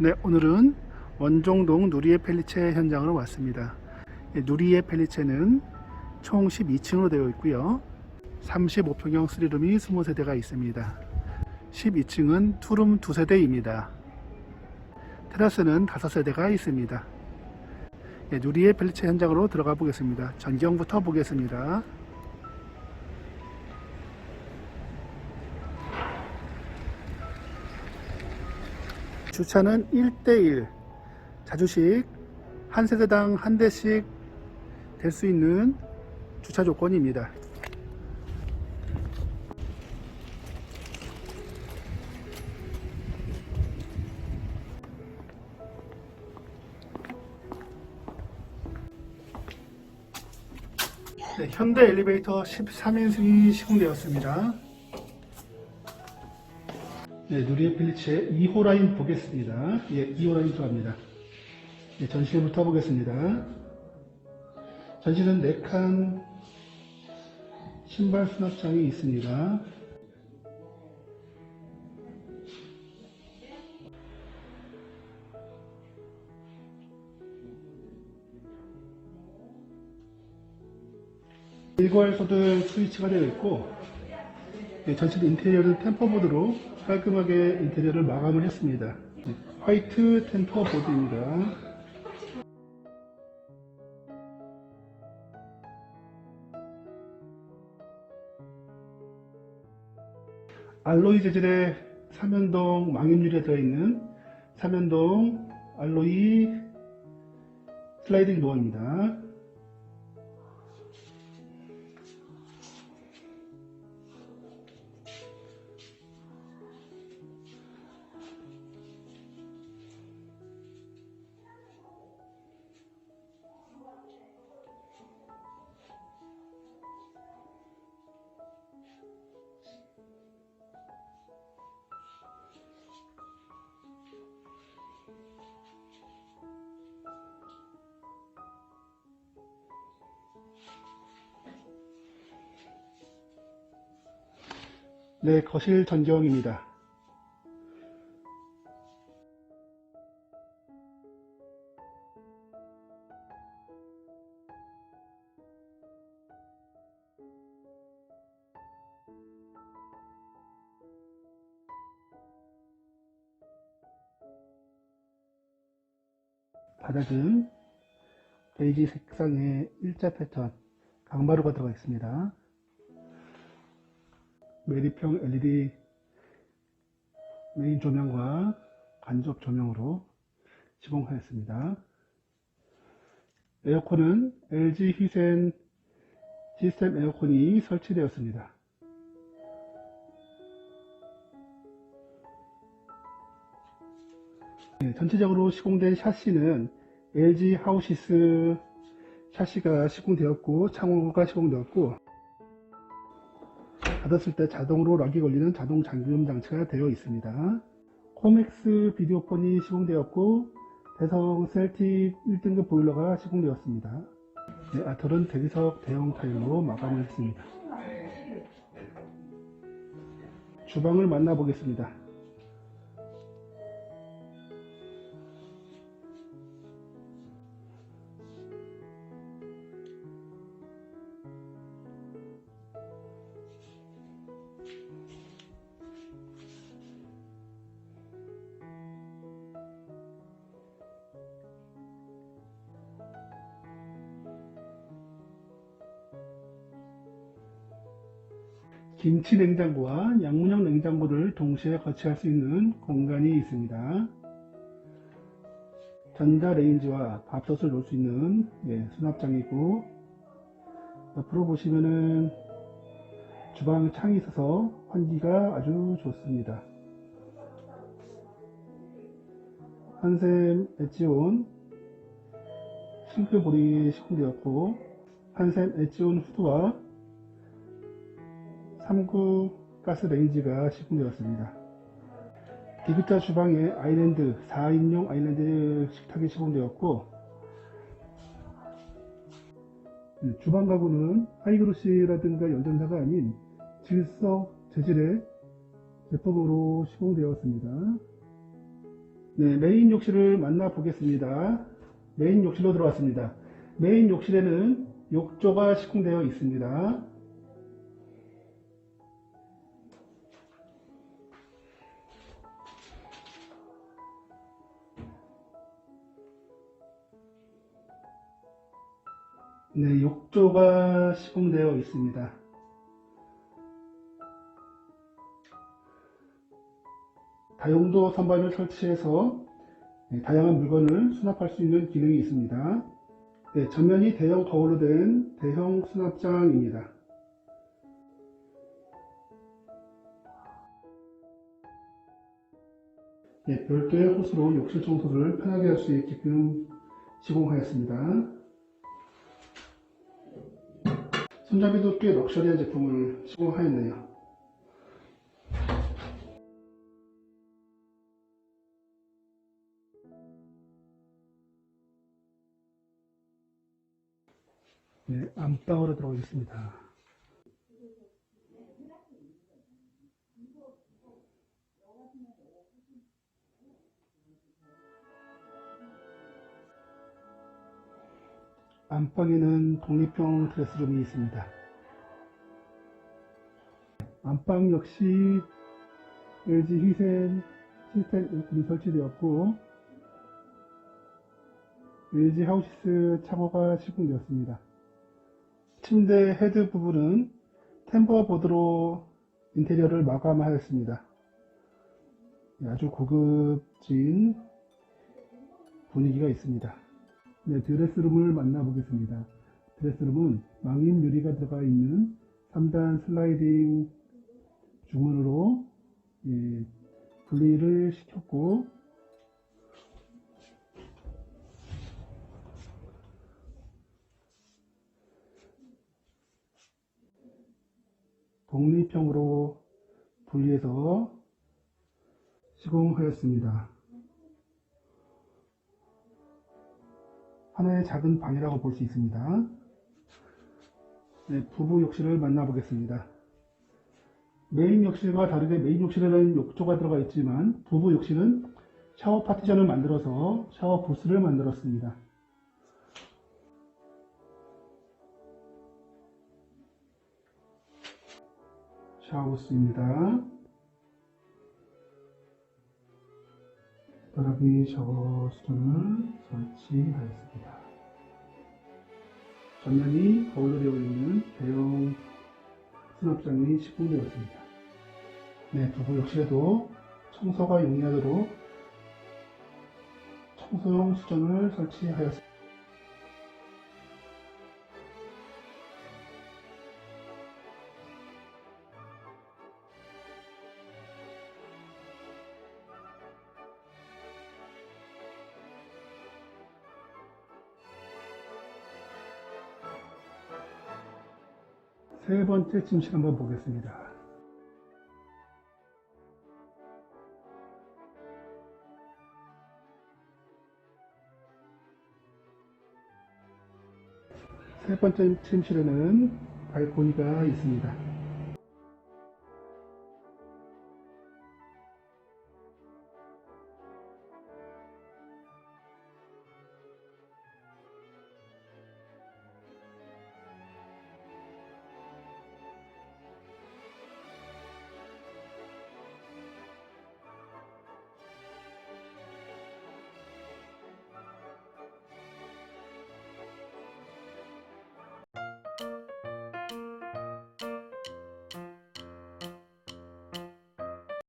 네, 오늘은 원종동 누리의 펠리체 현장으로 왔습니다. 예, 누리의 펠리체는 총 12층으로 되어 있고요. 35평형 3룸이 20세대가 있습니다. 12층은 투룸 2세대입니다. 테라스는 5세대가 있습니다. 예, 누리의 펠리체 현장으로 들어가 보겠습니다. 전경부터 보겠습니다. 주차는 1대1 자주식 한 세대당 한 대씩 될 수 있는 주차 조건입니다. 네, 현대 엘리베이터 13인승이 시공되었습니다. 네, 누리의 필리치의 2호 라인 보겠습니다. 예, 2호 라인 들어갑니다. 네, 전실부터 보겠습니다. 전실은 4칸 신발 수납장이 있습니다. 일괄 소등 스위치가 되어 있고 네, 전체 인테리어는 템퍼보드로 깔끔하게 인테리어를 마감을 했습니다. 네, 화이트 템퍼보드입니다. 알로이 재질의 삼연동 망임유리에 들어있는 삼연동 알로이 슬라이딩 도어입니다. 네, 거실 전경입니다. 바닥은 베이지 색상의 일자 패턴 강마루가 들어가 있습니다. 메리평 LED 메인 조명과 간접 조명으로 시공하였습니다. 에어컨은 LG 희센 시스템 에어컨이 설치되었습니다. 네, 전체적으로 시공된 샤시는 LG 하우시스 샤시가 시공되었고 창호가 시공되었고 닫았을 때 자동으로 락이 걸리는 자동 잠금 장치가 되어 있습니다. 코맥스 비디오폰이 시공되었고 대성 셀틱 1등급 보일러가 시공되었습니다. 네, 아틀은 대리석 대형 타일로 마감을 했습니다. 주방을 만나보겠습니다. 김치 냉장고와 양문형 냉장고를 동시에 거치할 수 있는 공간이 있습니다. 전자레인지와 밥솥을 놓을 수 있는 예, 수납장이고 옆으로 보시면은 주방 창이 있어서 환기가 아주 좋습니다. 한샘 엣지온 싱크볼이 시공되었고 한샘 엣지온 후드와 3구 가스 레인지가 시공되었습니다. 디귿자 주방에 아일랜드 4인용 아일랜드 식탁이 시공되었고 음, 주방 가구는 하이그로시라든가 연전사가 아닌 질석 재질의 제품으로 시공되었습니다. 네, 메인 욕실을 만나보겠습니다. 메인 욕실로 들어왔습니다. 메인 욕실에는 욕조가 시공되어 있습니다. 네, 욕조가 시공되어 있습니다. 다용도 선반을 설치해서 네, 다양한 물건을 수납할 수 있는 기능이 있습니다. 네, 전면이 대형 거울로 된 대형 수납장입니다. 네, 별도의 호스로 욕실 청소를 편하게 할 수 있게끔 시공하였습니다. 손잡이도 꽤 럭셔리한 제품을 시공하였네요. 네, 안방으로 들어오겠습니다. 안방에는 독립형 드레스룸이 있습니다. 안방 역시 LG 휘센 시스템 에어컨이 설치되었고 LG 하우시스 차고가 시공되었습니다. 침대 헤드 부분은 템버 보드로 인테리어를 마감하였습니다. 네, 아주 고급진 분위기가 있습니다. 네, 드레스룸을 만나보겠습니다. 드레스룸은 망인 유리가 들어가 있는 3단 슬라이딩 주문으로 예, 분리를 시켰고 독립형으로 분리해서 시공하였습니다. 하나의 작은 방이라고 볼 수 있습니다. 네, 부부 욕실을 만나보겠습니다. 메인 욕실과 다르게 메인 욕실에는 욕조가 들어가 있지만 부부 욕실은 샤워 파티션을 만들어서 샤워 부스를 만들었습니다. 샤워 부스입니다. 바닥에 샤워 수전을 설치하였습니다. 전면이 거울로 되어 있는 대형 수납장이 시공되었습니다. 네, 부부 욕실에도 청소가 용이하도록 청소용 수전을 설치하였습니다. 세 번째 침실 한번 보겠습니다. 세 번째 침실에는 발코니가 있습니다.